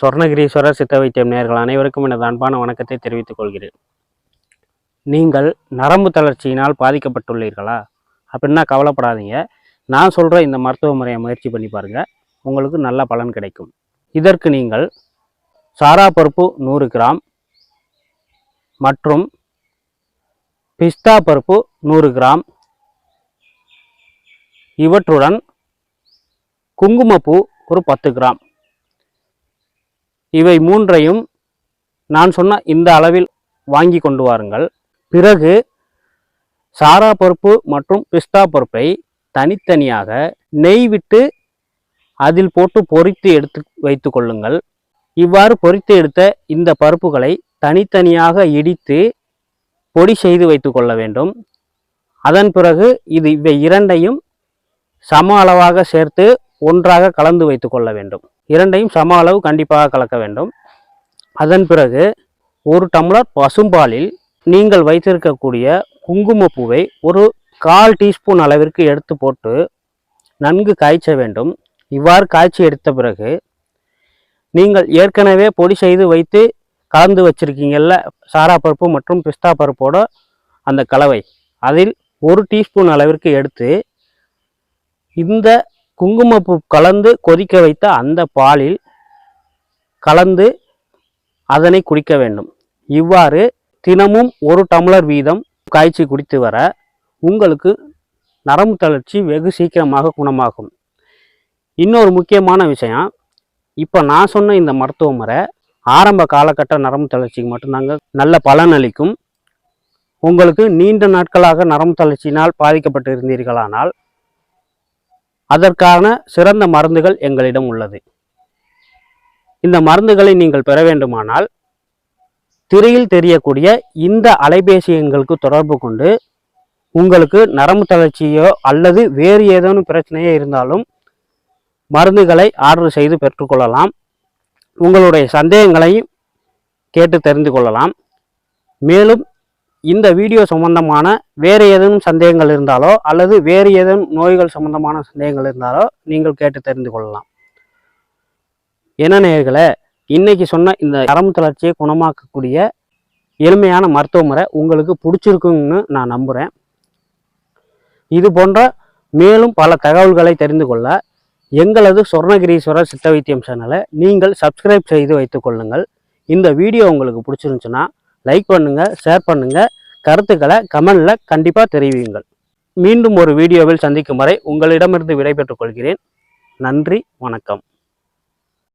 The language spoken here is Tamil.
சொர்ணகிரீஸ்வரர் சித்த வைத்தியம் நேர்கள் அனைவருக்கும் எனது அன்பான வணக்கத்தை தெரிவித்துக் கொள்கிறேன். நீங்கள் நரம்பு தளர்ச்சியினால் பாதிக்கப்பட்டுள்ளீர்களா? அப்படின்னா கவலைப்படாதீங்க. நான் சொல்கிற இந்த மருத்துவ முறையை முயற்சி பண்ணி பாருங்கள் உங்களுக்கு நல்ல பலன் கிடைக்கும். இதற்கு நீங்கள் சாரா பருப்பு நூறு கிராம் மற்றும் பிஸ்தா பருப்பு நூறு கிராம். இவற்றுடன் குங்குமப்பூ ஒரு பத்து கிராம். இவை மூன்றையும் நான் சொன்ன இந்த அளவில் வாங்கி கொண்டு வாருங்கள். பிறகு சாரா பருப்பு மற்றும் பிஸ்தா பருப்பை தனித்தனியாக நெய் விட்டு அதில் போட்டு பொரித்து எடுத்து வைத்து கொள்ளுங்கள். இவ்வாறு பொறித்து எடுத்த இந்த பருப்புகளை தனித்தனியாக இடித்து பொடி செய்து வைத்து கொள்ள வேண்டும். அதன் பிறகு இது இவை இரண்டையும் சம அளவாக சேர்த்து ஒன்றாக கலந்து வைத்து கொள்ள வேண்டும். இரண்டையும் சம அளவு கண்டிப்பாக கலக்க வேண்டும். அதன் பிறகு ஒரு டம்ளர் பசும்பாலில் நீங்கள் வைத்திருக்கக்கூடிய குங்குமப்பூவை ஒரு கால் டீஸ்பூன் அளவிற்கு எடுத்து போட்டு நன்கு காய்ச்ச வேண்டும். இவ்வாறு காய்ச்சி எடுத்த பிறகு நீங்கள் ஏற்கனவே பொடி செய்து வைத்து கலந்து வச்சிருக்கீங்கல்ல சாரா பருப்பு மற்றும் பிஸ்தா பருப்போட அந்த கலவை. அதில் ஒரு டீஸ்பூன் அளவிற்கு எடுத்து இந்த குங்குமப்பூ கலந்து கொதிக்க வைத்த அந்த பாலில் கலந்து அதனை குடிக்க வேண்டும். இவ்வாறு தினமும் ஒரு டம்ளர் வீதம் காய்ச்சி குடித்து வர உங்களுக்கு நரம்பு தளர்ச்சி வெகு சீக்கிரமாக குணமாகும். இன்னொரு முக்கியமான விஷயம் இப்போ நான் சொன்ன இந்த மருத்துவ முறை ஆரம்ப காலகட்ட நரம்பு தளர்ச்சிக்கு மட்டும்தாங்க நல்ல பலன் அளிக்கும். உங்களுக்கு நீண்ட நாட்களாக நரம்பு தளர்ச்சியினால் பாதிக்கப்பட்டு இருந்தீர்களானால் அதற்கான சிறந்த மருந்துகள் எங்களிடம் உள்ளது. இந்த மருந்துகளை நீங்கள் பெற வேண்டுமானால் திரையில் தெரியக்கூடிய இந்த அலைபேசி எங்களுக்கு தொடர்பு கொண்டு உங்களுக்கு நரம்பு தளர்ச்சியோ அல்லது வேறு ஏதேனும் பிரச்சனையோ இருந்தாலும் மருந்துகளை ஆர்டர் செய்து பெற்றுக்கொள்ளலாம் உங்களுடைய சந்தேகங்களையும் கேட்டு தெரிந்து கொள்ளலாம். மேலும் இந்த வீடியோ சம்பந்தமான வேறு ஏதேனும் சந்தேகங்கள் இருந்தாலோ அல்லது வேறு ஏதேனும் நோய்கள் சம்பந்தமான சந்தேகங்கள் இருந்தாலோ நீங்கள் கேட்டு தெரிந்து கொள்ளலாம். என்ன நேர்களை இன்னைக்கு சொன்ன இந்த நரம்பு தளர்ச்சியை குணமாக்கக்கூடிய எளிமையான மருத்துவ முறை உங்களுக்கு பிடிச்சிருக்குன்னு நான் நம்புகிறேன் இது போன்ற மேலும் பல தகவல்களை தெரிந்து கொள்ள எங்களது சொர்ணகிரீஸ்வரர் சித்த வைத்தியம் சேனலை நீங்கள் சப்ஸ்கிரைப் செய்து வைத்துக் கொள்ளுங்கள். இந்த வீடியோ உங்களுக்கு பிடிச்சிருந்துச்சுன்னா லைக் பண்ணுங்கள் ஷேர் பண்ணுங்கள் கருத்துக்களை கமெண்டில் கண்டிப்பாக தெரிவியுங்கள். மீண்டும் ஒரு வீடியோவில் சந்திக்கும் வரை உங்களிடமிருந்து விடைபெற்றுக் கொள்கிறேன். நன்றி வணக்கம்.